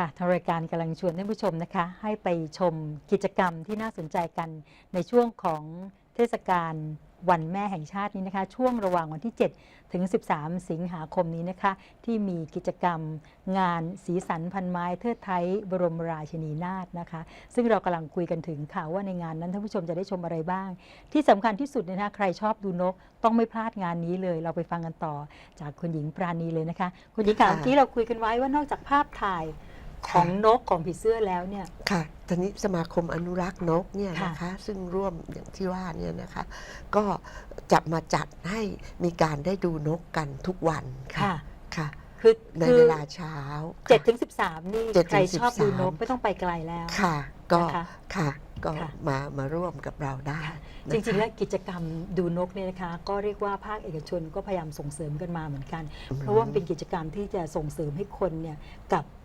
ค่ะทางรายการกำลังชวนท่านผู้ชมนะคะ ให้ไปชมกิจกรรมที่น่าสนใจกันในช่วงของเทศกาลวันแม่แห่งชาตินี้นะคะ ช่วงระหว่างวันที่ 7 ถึง 13 สิงหาคมนี้นะคะ ที่มีกิจกรรมงานสีสันพันไม้เทิดไทยบรมราชินีนาถนะคะ ซึ่งเรากำลังคุยกันถึงค่ะว่าในงานนั้นท่านผู้ชมจะได้ชมอะไรบ้าง ที่สำคัญที่สุดเนยนะคะใครชอบดูนกต้องไม่พลาดงานนี้เลย เราไปฟังกันต่อจากคุณหญิงปราณีเลยนะคะ คุณหญิงค่ะค่ะเมื่อกี้เราคุยกันไว้ว่านอกจากภาพถ่าย ของนกของผีเสื้อแล้วเนี่ย ค่ะตอนนี้สมาคมอนุรักษ์นกเนี่ยค่ะนะคะ ซึ่งร่วมอย่างที่ว่าเนี่ยนะคะ ก็จะมาจัดให้มีการได้ดูนกกันทุกวันค่ะค่ะค่ะคือในคือเวลาเช้าเจ็ดถึงสิบสามนี่เจ็ดถึงใครชอบดูนก13ไม่ต้องไปไกลแล้วค่ะ ก็นะคะค่ะก็ค่ะมามาร่วมกับเราได้ค่ะนะคะจริงๆ แล้วกิจกรรมดูนกเนี่ยนะคะ ก็เรียกว่าภาคเอกชนก็พยายามส่งเสริมกันมาเหมือนกัน เพราะว่ามันเป็นกิจกรรมที่จะส่งเสริมให้คนเนี่ยกับอ่า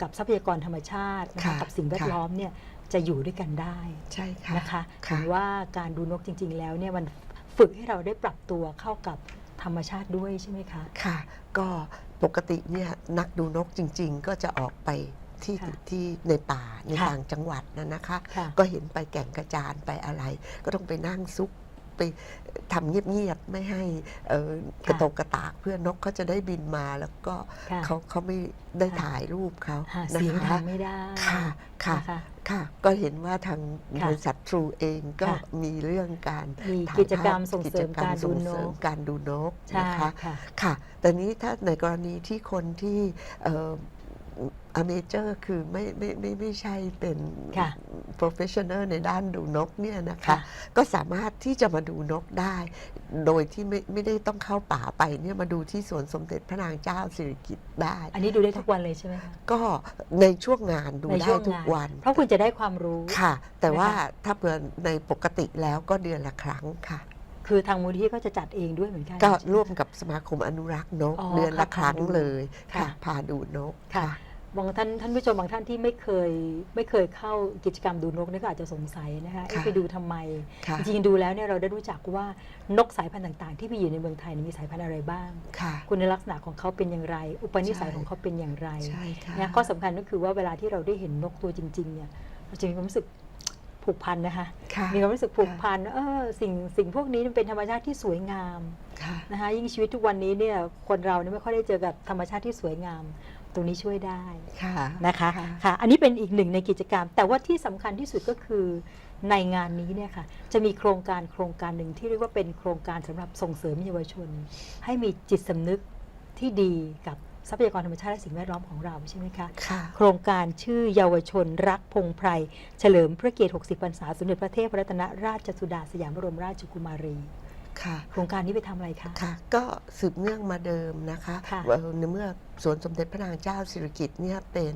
กับทรัพยากรธรรมชาตินะคะค่ะกับสิ่งแวดค่ะ ล้อมเนี่ยจะอยู่ด้วยกันได้ใช่ค่ะ นะคะค่ะ เห็นว่าการดูนกจริง ๆ แล้วเนี่ยมันฝึกให้เราได้ปรับตัวเข้ากับธรรมชาติด้วยใช่ไหมคะ ค่ะ ก็ปกติเนี่ยนักดูนกจริง ๆ ก็จะออกไปที่ค่ะที่ในป่าในค่ะต่างจังหวัดนะนะคะ ค่ะ ก็เห็นไปแก่งกระจานไปอะไร ก็ต้องไปนั่งซุก ไปทำเงียบๆไม่ให้เอ่อกระตกกระตากเพื่อนกเขาจะได้บินมาแล้วก็ค่ะเขาเขาไม่ได้ค่ะถ่ายรูปเขาหานะเสียงดัคะงไม่ได้ค่ะค่ะนะคะค่ะ ก็เห็นว่าทางค่ะบริษัททรูเองก็ค่ะมีเรื่องการมีถ่ายกิจกรรมภพส่งเสริมกิจการดูส่งนเสริมกการดูนกใช่นะคะค่ะค่ะแต่นี้ถ้าในกรณีที่คนที่เอ่ออเมเจอร์คือไม่ไม่ไม่ไม่ใช่เป็นค่ะ professional ในด้านดูนกเนี่ยนะคะ ค่ะ ก็สามารถที่จะมาดูนกได้ โดยที่ไม่ไม่ได้ต้องเข้าป่าไปเนี่ยมาดูที่สวนสมเด็จพระนางเจ้าสิริกิติ์ได้ อันนี้ดูได้ทุกวันเลยใช่ไหมคะก็ในช่วงงานดูในได้ช่วงทุกงานวัน เพราะคุณจะได้ความรู้ ค่ะ แต่ว่านะคะถ้าเผื่อในปกติแล้วก็เดือนละครั้งค่ะ คือทางมูลที่ก็จะจัดเองด้วยเหมือนกันก็ใช่ไหร่วมกับสมาคมอนุรักษ์นก อ๋อเดือนละค่ะครั้งพาดูเลยค่ะ ค่ะพาดูนก ค่ะ บางท่านท่านผู้ชมบางท่านที่ไม่เคยไม่เคยเข้ากิจกรรมดูนกเนี่ยก็อาจจะสงสัยนะคะเอ๊ะค่ะไปดูทำไมค่ะจริงๆดูแล้วเนี่ยเราได้รู้จักว่านกสายพันธุ์ต่าง ๆ ที่มีอยู่ในเมืองไทยเนี่ยมีสายพันธุ์อะไรบ้างค่ะคุณลักษณะของเขาเป็นอย่างไร อุปนิสัยใช่ของเขาเป็นอย่างไรใช่ค่ะนะข้อสำคัญก็คือว่าเวลาที่เราได้เห็นนกตัวจริงๆเนี่ยเราจะมีความรู้สึกผูกพันนะคะค่ะมีความรู้สึกผูกพันเออสิ่งสิ่งพวกนี้มันเป็นธรรมชาติที่สวยงามค่ะนะคะยิ่งชีวิตทุกวันนี้เนี่ยคนเราเนี่ยไม่ค่อยได้เจอกับธรรมชาติที่สวยงาม ตรงนี้ช่วยได้ค่ะนะคะค่ะอันนี้เป็นอีกหนึ่งในกิจกรรม แต่ว่าที่สำคัญที่สุดก็คือในงานนี้เนี่ยค่ะจะมีโครงการโครงการหนึ่งที่เรียกว่าเป็นโครงการสำหรับส่งเสริมเยาวชน ให้มีจิตสำนึกที่ดีกับทรัพยากรธรรมชาติและสิ่งแวดล้อมของเราใช่ไหมคะค่ะโครงการชื่อเยาวชนรักพงไพรเฉลิมพระเกียรติ 60 พรรษาสมเด็จพระเทพรัตนราชสุดาสยามบรมราชกุมารีค่ะโครงการนี้ไปทำอะไรคะค่ะ ก็สืบเนื่องมาเดิมนะคะค่ะเอ่อในเมื่อสวนสมเด็จพระนางเจ้าสิริกิติ์เนี่ยเป็น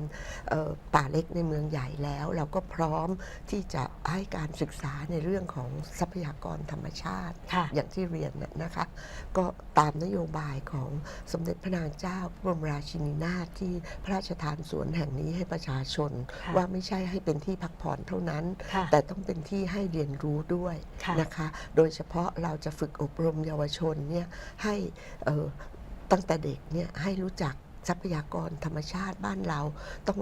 เอ่อป่าเล็กในเมืองใหญ่แล้ว เราก็พร้อมที่จะให้การศึกษาในเรื่องของทรัพยากรธรรมชาติค่ะอย่างที่เรียนน่ะนะคะ ก็ตามนโยบายของสมเด็จพระนางเจ้าพระบรมราชินีนาถที่พระราชทานสวนแห่งนี้ให้ประชาชนค่ะว่าไม่ใช่ให้เป็นที่พักผ่อนเท่านั้นค่ะแต่ต้องเป็นที่ให้เรียนรู้ด้วยค่ะนะคะ โดยเฉพาะเราจะฝึกอบรมเยาวชนเนี่ยให้เอ่อตั้งแต่เด็กเนี่ยให้รู้จัก ทรัพยากรธรรมชาติบ้านเราต้อง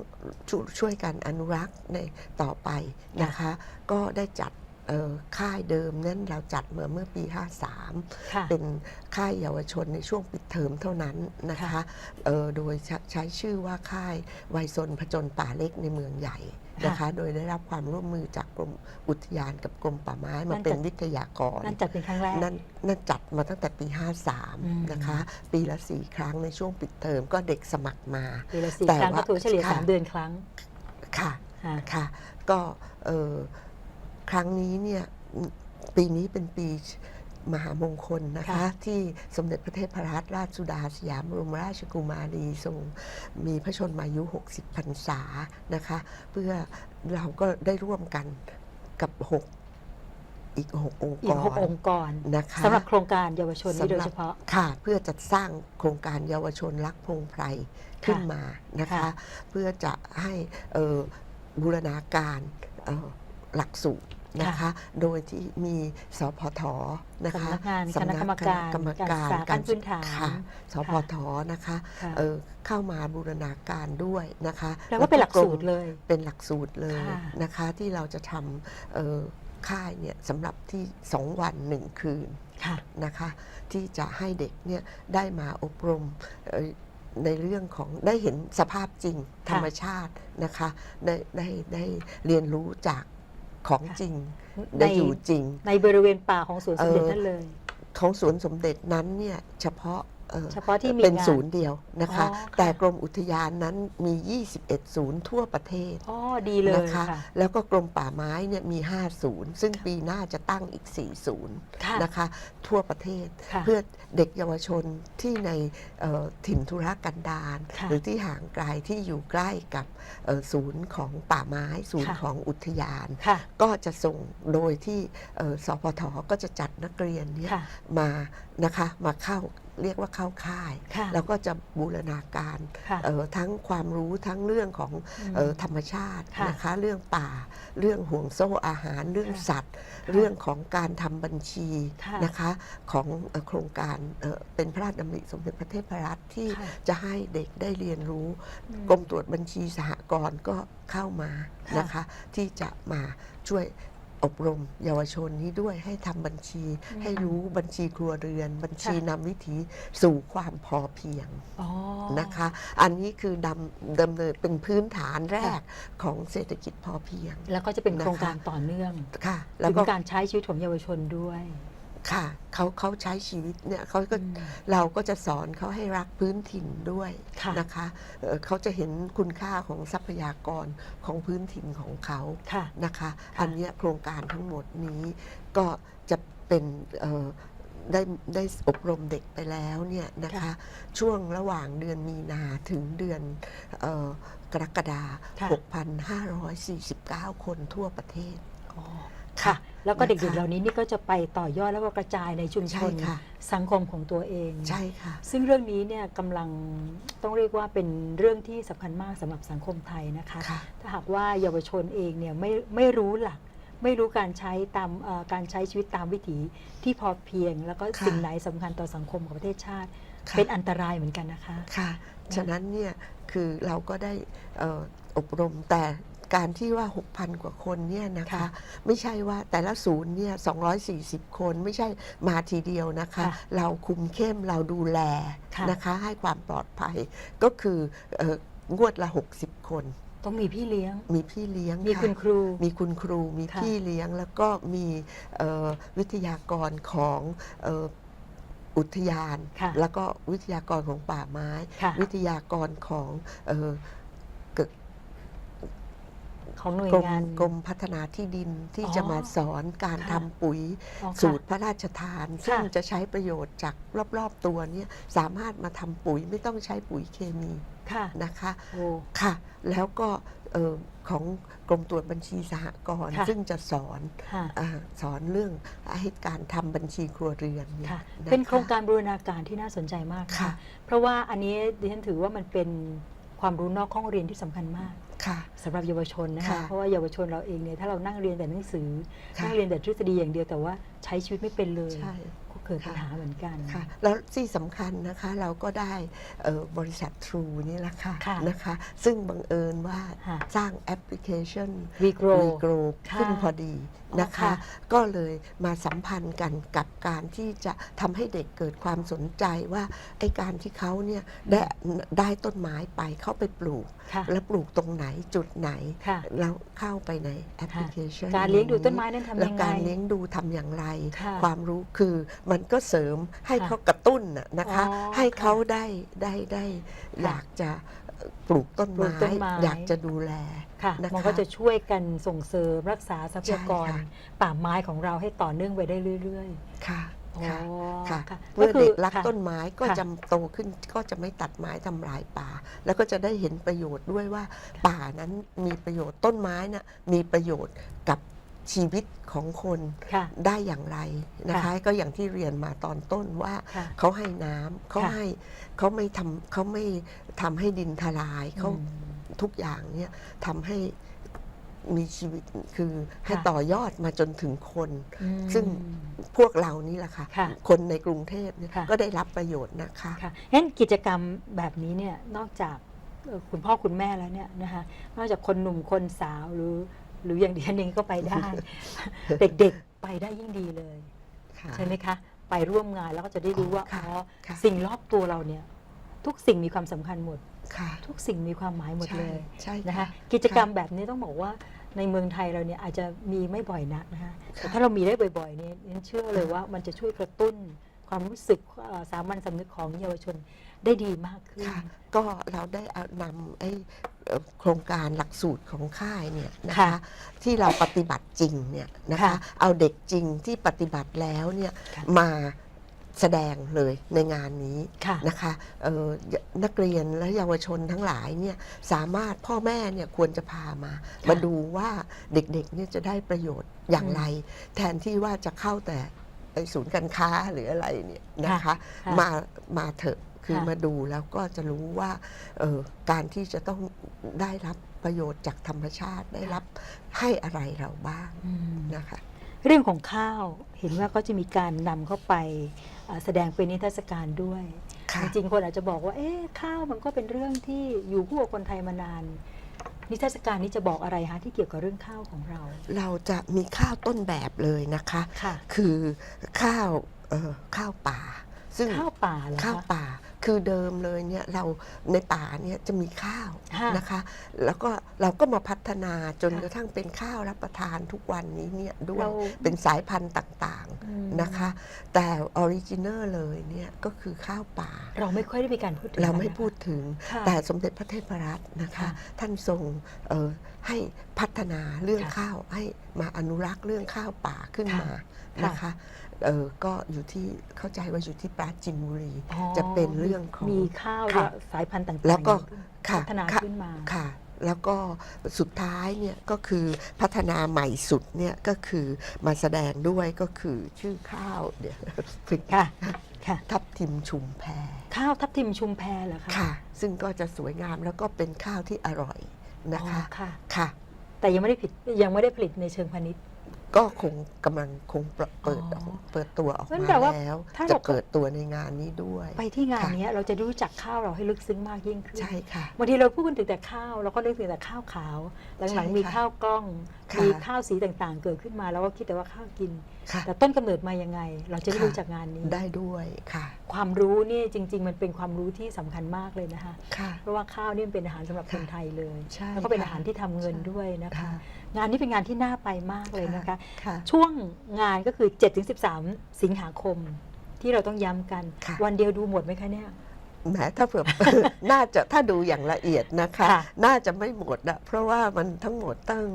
ชวช่วยกันอนุรักษ์ในต่อไปนะคะ ก็ได้จัดเอ่อค่ายเดิมนั้นเราจัดมาเมื่อปี 53ค่ะเป็นค่ายเยาวชนในช่วงปิดเทอมเท่านั้นนะคะค่ะเอ่อโดยใช้ใช้ชื่อว่าค่ายวัยซนผจญป่าเล็กในเมืองใหญ่ นะคะโดยได้รับความร่วมมือจากกรมอุทยานกับกรมป่าไม้นั่มานเป็นจัดวิทยากรนั่นจัดเป็นครั้งแรกนั่นนั่นจัดมาตั้งแต่ปีอืม53 นะคะ ปีละสี่ครั้งในช่วงปิดเทอมก็เด็กสมัครมาปีละสี่แต่ครั้งว่าก็ถือเฉลี่ยค่ะสามเดือนครั้งค่ะค่ะค่ะก็เอ่อครั้งนี้เนี่ยปีนี้เป็นปี มหามงคลนะคะค่ะที่สมเด็จพระเทพรัตนราชสุดาสยามบรมราชกุมารีทรงมีพระชนมายุ 60พรรษานะคะ เพื่อเราก็ได้ร่วมกันกับ 6อีก 6 องค์อีกกหกรองค์กรนะคะสำหรับโครงการเยาวชนนี้โดยเฉพาะค่ะเพื่อจะสร้างโครงการเยาวชนรักพงไพรขึ้นมานะคะค่ะเพื่อจะให้เอ่อบูรณาการเอ่อหลักสูตร นะคะ โดยที่มีสพทนะคะสำนักงานสำคณะกรรมการกรรมการการศึกษาขั้นพื้นฐานค่ะสพทนะคะค่ะเออเข้ามาบูรณาการด้วยนะคะแปลว่าเป็นหลักสูตรเลยเป็นหลักสูตรเลยค่ะนะคะ ที่เราจะทำเอ่อค่ายเนี่ยสำหรับที่2วัน1คืนค่ะนะคะที่จะให้เด็กเนี่ยได้มาอบรมเอ่อในเรื่องของได้เห็นสภาพจริงธรรมชาตินะคะได้ได้ได้เรียนรู้จาก ของจริงในได้อยู่จริง ในบริเวณป่าของสวนสมเด็จเอ่อนั่นเลย ของสวนสมเด็จนั้นเนี่ยเฉพาะ เอ่อเฉพาะที่มีเป็นงานศูนย์เดียวนะคะอ๋อค่ะแต่กรมอุทยานนั้นมี 21 ศูนย์ทั่วประเทศอ๋อดีเลยนะคะค่ะแล้วก็กรมป่าไม้เนี่ยมี 5 ศูนย์ ซึ่งปีหน้าจะตั้งอีก 4 ศูนย์ค่ะนะคะ ทั่วประเทศค่ะเพื่อเด็กเยาวชนที่ในเอ่อถิ่นธุรกันดารค่ะหรือที่ห่างไกลที่อยู่ใกล้กับเอ่อศูนย์ของป่าไม้ ศูนย์ค่ะของอุทยานค่ะก็จะส่งโดยที่เอ่อสพทก็จะจัดนักเรียนเนี่ยค่ะมานะคะมาเข้า เรียกว่าเข้าค่ายค่ะแล้วก็จะบูรณาการค่ะเอ่อทั้งความรู้ทั้งเรื่องของอืมเอ่อธรรมชาติค่ะนะคะเรื่องป่า เรื่องห่วงโซ่อาหารเรื่องค่ะสัตว์ เรื่องของการทำบัญชีค่ะนะคะของเอ่อโครงการเอ่อเป็นพระราชดำริสมเด็จพระเทพรัตน์ที่ค่ะจะให้เด็กได้เรียนรู้อืมกรมตรวจบัญชีสหกรณ์ก็เข้ามาค่ะนะคะที่จะมาช่วย อบรมเยาวชนนี้ด้วยให้ทำบัญชีอืมให้รู้บัญชีครัวเรือน บัญชีค่ะนำวิถีสู่ความพอเพียงอ๋อ นะคะ อันนี้คือดำดำเนินเป็นพื้นฐานแรกของเศรษฐกิจพอเพียง แล้วก็จะเป็นนะคะโครงการต่อเนื่องค่ะ แล้วถึงก็การใช้ชีวิตของเยาวชนด้วย ค่ะเขาเขาใช้ชีวิตเนี่ยเขาก็อืมเราก็จะสอนเขาให้รักพื้นถิ่นด้วยค่ะนะคะเอ่อเขาจะเห็นคุณค่าของทรัพยากรของพื้นถิ่นของเขาค่ะนะคะค่ะอันเนี้ยโครงการทั้งหมดนี้ก็จะเป็นเอ่อได้ได้อบรมเด็กไปแล้วเนี่ยนะคะ ช่วงระหว่างเดือนมีนาถึงเดือนเอ่อกรกฎาค่ะคม6,549 คนทั่วประเทศอ๋อค่ะ แล้วก็เด็กนะคะๆเหล่านี้นี่ก็จะไปต่อยอดแล้วก็กระจายในชุมชใช่นค่ะ สังคมของตัวเอง ใช่ค่ะ ซึ่งเรื่องนี้เนี่ยกำลังต้องเรียกว่าเป็นเรื่องที่สำคัญมากสำหรับสังคมไทยนะคะ ค่ะ ถ้าหากว่าเยาวชนเองเนี่ยไม่ไม่รู้หลัก ไม่รู้การใช้ตามเอ่อการใช้ชีวิตตามวิถีที่พอเพียง แล้วก็ค่ะ สิ่งไหนสำคัญต่อสังคมของประเทศชาติ ค่ะเป็นอันตรายเหมือนกันนะคะ ค่ะ ฉะนั้นเนี่ยคือเราก็ได้เอ่ออบรมแต่ การที่ว่า 6,000 กว่าคนเนี่ยนะคะค่ะไม่ใช่ว่าแต่ละศูนย์เนี่ย240 คนไม่ใช่มาทีเดียวนะคะค่ะเราคุมเข้มเราดูแลค่ะนะคะให้ความปลอดภัยก็คือเอ่องวดละ 60 คนต้องมีพี่เลี้ยง มีพี่เลี้ยง มีะคุณครู มีคุณครู มีค่ะพี่เลี้ยง แล้วก็มีเอ่อวิทยากรของเอ่ออุทยานค่ะแล้วก็วิทยากรของป่าไม้ค่ะวิทยากรของเอ่อเกิด ของหน่วยกรมงาน กรมพัฒนาที่ดินที่อ๋อจะมาสอนการค่ะทำปุ๋ยอ๋อค่ะสูตรพระราชทาน ซึ่งค่ะจะใช้ประโยชน์จากรอบๆตัวเนี้สามารถมาทำปุ๋ยไม่ต้องใช้ปุ๋ยเคมีค่ะนะคะ โอ้ ค่ะ แล้วก็เอ่อของกรมตรวจบัญชีสหกรณ์ค่ะ ซึ่งจะสอนค่ะอาสอนเรื่องให้การทำบัญชีครัวเรือนเนี่ยค่ะะะ เป็นโครงการบูรณาการที่น่าสนใจมากค่ะเพราะว่าอันนี้ดิฉันถือว่ามันเป็น ความรู้นอกห้องเรียนที่สำคัญมากค่ะสำหรับเยาวชนนะคะค่ะเพราะว่าเยาวชนเราเองเนี่ยถ้าเรานั่งเรียนแต่หนังสือค่ะนั่งเรียนแต่ทฤษฎีอย่างเดียวแต่ว่าใช้ชีวิตไม่เป็นเลยใช่ก็ เกิดปัญค่ะหาเหมือนกันค่ะแล้วที่สำคัญนะคะเราก็ได้เอ่อบริษัททรูนี่แหละค่ะค่ะนะคะ ซึ่งบังเอิญว่าค่ะสร้างแอปพลิเคชันวีโกรวีโกรค่ะขึ้นพอดีนะคะค่ะก็เลยมาสัมพันธ์กันกับการที่จะทำให้เด็กเกิดความสนใจว่าไอ้การที่เขาเนี่ยได้ได้ต้นไม้ไปเข้าไปปลูกค่ะแล้วปลูกตรงไหนจุดไหนค่ะแล้วเข้าไปในแอปพลิเคชันการเลี้ยงดูต้นไม้นั้นทำแล้วยังไงการเลี้ยงดูทำอย่างไรค่ะความรู้คือมันก็เสริมให้ค่ะเขากระตุ้นน่ะนะคะอ๋อให้เขาค่ะได้ได้ได้ค่ะอยากจะปลูกต้นปลูไม้กต้นไม้อยากจะดูแลค่ะนะคะมันก็จะช่วยกันส่งเสริมรักษาทรัพยากรใช่ค่ะป่าไม้ของเราให้ต่อเนื่องไปได้เรื่อยค่ะๆค่ะอ๋อค่ะค่ะเมื่อคืเด็กรักค่ะต้นไม้ก็ค่ะจะโตขึ้นก็จะไม่ตัดไม้ทำลายป่า แล้วก็จะได้เห็นประโยชน์ด้วยว่าป่านั้นมีประโยชน์ต้นไม้น่ะมีประโยชน์กับ ชีวิตของคนค่ะได้อย่างไรนะคะค่ะก็อย่างที่เรียนมาตอนต้นว่าค่ะเขาให้น้ำเขาค่ะให้เขาไม่ทำเขาไม่ทำให้ดินทลายเขาอืมทุกอย่างเนี่ยทำให้มีชีวิตคือให้ค่ะต่อยอดมาจนถึงคนอืมซึ่งพวกเรานี่แหละค่ะค่ะคนในกรุงเทพเนี่ยค่ะก็ได้รับประโยชน์นะคะค่ะงั้นกิจกรรมแบบนี้เนี่ยนอกจากเอ่อคุณพ่อคุณแม่แล้วเนี่ยนะคะนอกจากคนหนุ่มคนสาวหรือ หรืออย่างเดียวเองก็ไปได้ เด็กๆไปได้ยิ่งดีเลย ค่ะ ใช่ไหมคะ ไปร่วมงานแล้วก็จะได้รู้ว่าค่ะอ๋อค่ะ สิ่งรอบตัวเราเนี่ย ทุกสิ่งมีความสำคัญหมด ค่ะทุกสิ่งมีความหมายหมดเลย ใช่นะค่ะคะกิจกรรมแบบนี้ต้องบอกว่าในเมืองไทยเราเนี่ยอาจจะมีไม่บ่อยนักนะคะแต่ค่ะถ้าเรามีได้บ่อยๆเนี่ยฉันเชื่อเลยว่ามันจะช่วยกระตุ้นความรู้สึกเอ่อสามัญสำนึกของเยาวชนได้ดีมากขึ้น ค่ะ ก็เราได้เอานำไอ้เอ่อ โครงการหลักสูตรของค่ายเนี่ยนะค่ะคะที่เราปฏิบัติจริงเนี่ยนะคะค่ะเอาเด็กจริงที่ปฏิบัติแล้วเนี่ยค่ะมาแสดงเลยในงานนี้ค่ะนะคะเอ่อนักเรียนและเยาวชนทั้งหลายเนี่ยสามารถพ่อแม่เนี่ยควรจะพามา มาดูว่าเด็กๆเนี่ยจะได้ประโยชน์อย่างไร แทนที่ว่าจะเข้าแต่ไอ้ศูนย์การค้าหรืออะไรเนี่ยนะคะค่ะมามาเถอะ คือค่ะมาดูแล้วก็จะรู้ว่าเอ่อการที่จะต้องได้รับประโยชน์จากธรรมชาติได้รับให้อะไรเราบ้างอืมนะคะ เรื่องของข้าวเห็นว่าก็จะมีการนำเข้าไปเอ่อแสดงเป็นนิทรรศการด้วยค่ะจริงๆคนอาจจะบอกว่า เอ๊ะข้าวมันก็เป็นเรื่องที่อยู่คู่กับคนไทยมานานนิทรรศการนี้จะบอกอะไรคะที่เกี่ยวกับเรื่องข้าวของเรา เราจะมีข้าวต้นแบบเลยนะคะค่ะคือข้าวเอ่อข้าวป่า ซึ่งข้าวป่าเหรอข้าวคะป่า คือเดิมเลยเนี่ยเราในป่าเนี่ยจะมีข้าวค่ะนะคะ แล้วก็เราก็มาพัฒนาจนค่ะกระทั่งเป็นข้าวรับประทานทุกวันนี้เนี่ยด้วยเราเป็นสายพันธุ์ต่างอืมๆนะคะ แต่ออริจินัลเลยเนี่ยก็คือข้าวป่า เราไม่ค่อยได้มีการพูดถึงเราไม่กันนะคะพูดถึงค่ะแต่สมเด็จพระเทพรัตน์นะคะค่ะท่านทรงเอ่อให้พัฒนาเรื่องค่ะข้าวให้มาอนุรักษ์เรื่องข้าวป่าขึ้นค่ะมาค่ะนะคะ เออก็อยู่ที่เข้าใจว่าอยู่ที่ปราจีนบุรี อ๋อจะเป็นเรื่องของ มีข้าวค่ะและสายพันธุ์ต่างๆแล้วก็พัฒนาค่ะขึ้นมาค่ะ แล้วก็สุดท้ายเนี่ยก็คือพัฒนาใหม่สุดเนี่ยก็คือมาแสดงด้วยก็คือชื่อข้าวเดี๋ยวฝึกค่ะค่ะ ทับทิมชุมแพข้าวทับทิมชุมแพเหรอคะค่ะ ซึ่งก็จะสวยงามแล้วก็เป็นข้าวที่อร่อยนะคะอ๋อค่ะ ค่ะ แต่ยังไม่ได้ผิดยังไม่ได้ผลิตในเชิงพาณิชย์ ก็คงกำลังคงเปิดเปิดอ๋อเปิดตัวออกงั้นมาแปลว่าแล้ว ถ้าจะเราเปิดตัวในงานนี้ด้วย ไปที่งานค่ะ เนี้ยเราจะรู้จักข้าวเราให้ลึกซึ้งมากยิ่งขึ้นใช่ค่ะ บางทีเราพูดกันถึงแต่ข้าวเราก็นึกถึงแต่ข้าวขาว หลังใช่ๆมีค่ะ ข้าวกล้องค่ะมีข้าวสีต่างๆ เกิดขึ้นมาแล้วก็คิดแต่ว่าข้าวกิน ค่ะแต่ต้นกำเนิดมายังไง เราจะได้ค่ะ รู้จากงานนี้ ได้ด้วยค่ะความรู้นี่จริง ๆ มันเป็นความรู้ที่สำคัญมากเลยนะคะ ค่ะ เพราะว่าข้าวนี่มันเป็นอาหารสำหรับคนไทยเลยใช่แล้วก็เป็นค่ะอาหารที่ทำเงินด้วยนะคะ ค่ะงานนี้เป็นงานที่น่าไปมากเลยนะคะ ค่ะ ช่วงงานก็คือ 7-13 สิงหาคม ที่เราต้องย้ำกัน ค่ะ วันเดียวดูหมดไหมคะเนี่ย แหมถ้าเผื่อ น่าจะถ้าดูอย่างละเอียดนะคะ ค่ะน่าจะไม่หมดอะเพราะว่ามันทั้งหมดตั้ง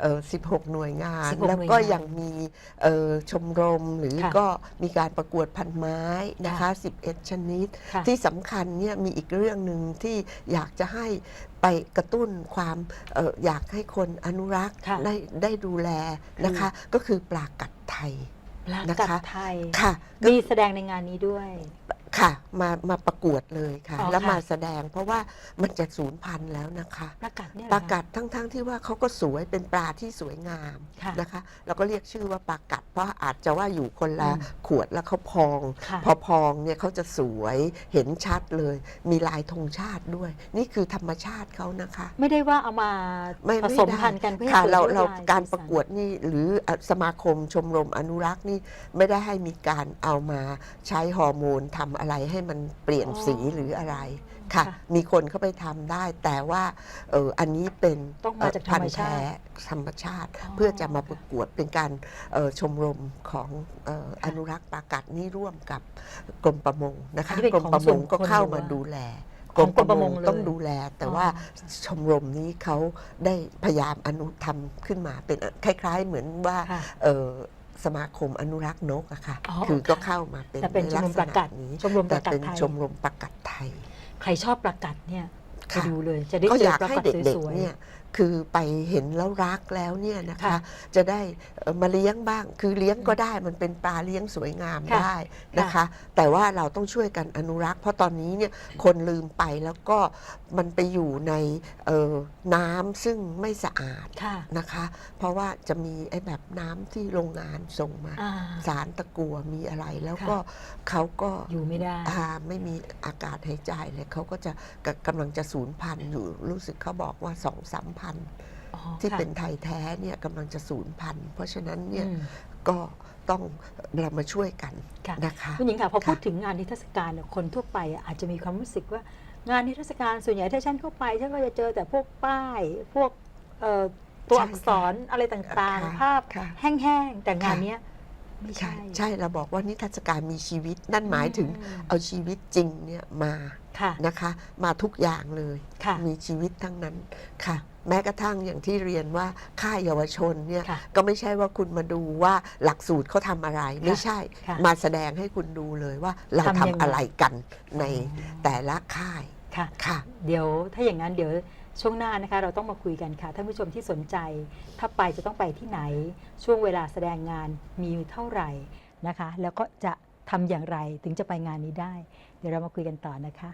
เอ่อ16 หน่วยงาน 16แล้วก็หน่วยงานยังมีเอ่อชมรมหรือค่ะก็มีการประกวดพันไม้นะคะ ค่ะ11 ชนิด ค่ะที่สำคัญเนี่ยมีอีกเรื่องหนึ่งที่อยากจะให้ไปกระตุ้นความเอออยากให้คนอนุรักษ์ค่ะ ได้ได้ดูแลนะคะ ก็คือปลากัดไทย ปลานะคะกัดไทย ค่ะ มีแสดงในงานนี้ด้วย ค่ะ มามาประกวดเลยค่ะ อ๋อแล้วค่ะ มาแสดงเพราะว่ามันจะสูญพันธุ์แล้วนะคะปลากัดเนี่ยเหปอลาคะ กัดทั้งๆที่ว่าเขาก็สวยเป็นปลาที่สวยงามค่ะนะคะเราก็เรียกชื่อว่าปลากัด เพราะอาจจะว่าอยู่คนละอืมขวดแล้วเขาพอง ค่ะ พอพองเนี่ยเขาจะสวยเห็นชัดเลย มีลายธงชาติด้วย นี่คือธรรมชาติเขานะคะ ไม่ได้ว่าเอามาไม่ผไม่สมได้พันธุ์กันเพื่อให้ค่ะเกิดเราลวดเราลยการสีสันประกวดนี่หรืออะสมาคมชมรมอนุรักษ์นี่ไม่ได้ให้มีการเอามาใช้ฮอร์โมนทำอะไรให้มันเปลี่ยนอ๋อสีหรืออะไรค่ะค่ะ มีคนเข้าไปทำได้ แต่ว่าเอออันนี้เป็นต้องมาจากเพันธรรมธุ์ชาติแท้ธรรมชาติอ๋อเพื่อจะมาประกวดเป็นการเอ่อชมรมของเอ่อค่ะอนุรักษ์ปลากัดนี่ร่วมกับกรมประมงนะคะอันนี้เป็นกรมของประส่มวนงก็คนเข้าหรือมาว่าดูแลของกรมประมงเลยต้องดูแล แต่ว่าชมรมนี้เขาได้พยายามอนุทำขึ้นมาเป็นคล้าย ๆ เหมือนว่าค่ะเอ่อ สมาคมอนุรักษ์นกอะค่ะอ๋อคือก็ค่ะเข้ามาเป็นแต่เป็นในชมรมปลากัดษณะนี้ชมรมปแต่ลากัดเป็นไทย ชมรมปลากัดไทย ใครชอบปลากัดเนี่ยไปค่ะ ดูเลยจะได้ก็เจออยากปลาให้กัดเด็กสวยๆเนี่ย คือไปเห็นแล้วรักแล้วเนี่ยนะคะค่ะจะได้เอ่อมาเลี้ยงบ้าง คือเลี้ยงก็ได้มันเป็นปลาเลี้ยงสวยงามค่ะได้นะคะ แต่ว่าเราต้องช่วยกันอนุรักษ์ เพราะตอนนี้เนี่ยคนลืมไปแล้วก็มันไปอยู่ในเอ่อน้ำซึ่งไม่สะอาดค่ะนะคะ เพราะว่าจะมีไอ้แบบน้ำที่โรงงานส่งมาอ่าสารตะกัวมีอะไรแล้วค่ะก็เขาก็อยู่ไม่ได้อ่าไม่มีอากาศหายใจเลยเขาก็จะกกำลังจะสูญพันธุ์อยู่รู้สึกเขาบอกว่าสองสามพันอ๋อที่ค่ะเป็นไทยแท้เนี่ยกำลังจะสูญพันธุ์เพราะฉะนั้นเนี่ยอืมก็ต้องเรามาช่วยกันค่ะนะคะคุณหญิงค่ะพอค่ะพูดถึงงานนิทรรศการเนี่ยคนทั่วไปอะอาจจะมีความรู้สึกว่างานนิทรรศการส่วนใหญ่ถ้าฉันเข้าไปฉันก็จะเจอแต่พวกป้ายพวกเอ่อตัวอักษรอะไรต่างค่ะๆภาพค่ะแห้งๆ แต่งานค่ะเนี้ยไม่ใช่ใช่ ใช่เราบอกว่านิทรรศการมีชีวิตนั่นหมายถึงอืมเอาชีวิตจริงเนี่ยมาค่ะนะคะ มาทุกอย่างเลยค่ะมีชีวิตทั้งนั้นค่ะ แม้กระทั่งอย่างที่เรียนว่าค่ายเยาวชนเนี่ยค่ะก็ไม่ใช่ว่าคุณมาดูว่าหลักสูตรเขาทำอะไร ไม่ใช่ ค่ะมาแสดงให้คุณดูเลยว่าเราทำทำยังไง อะไรกันในอ๋อแต่ละค่ายค่ะ ค่ะ เดี๋ยวถ้าอย่างนั้นเดี๋ยวช่วงหน้านะคะ เราต้องมาคุยกันค่ะท่านผู้ชมที่สนใจ ถ้าไปจะต้องไปที่ไหน ช่วงเวลาแสดงงานมีเท่าไหร่นะคะ แล้วก็จะทำอย่างไรถึงจะไปงานนี้ได้ เดี๋ยวเรามาคุยกันต่อนะคะ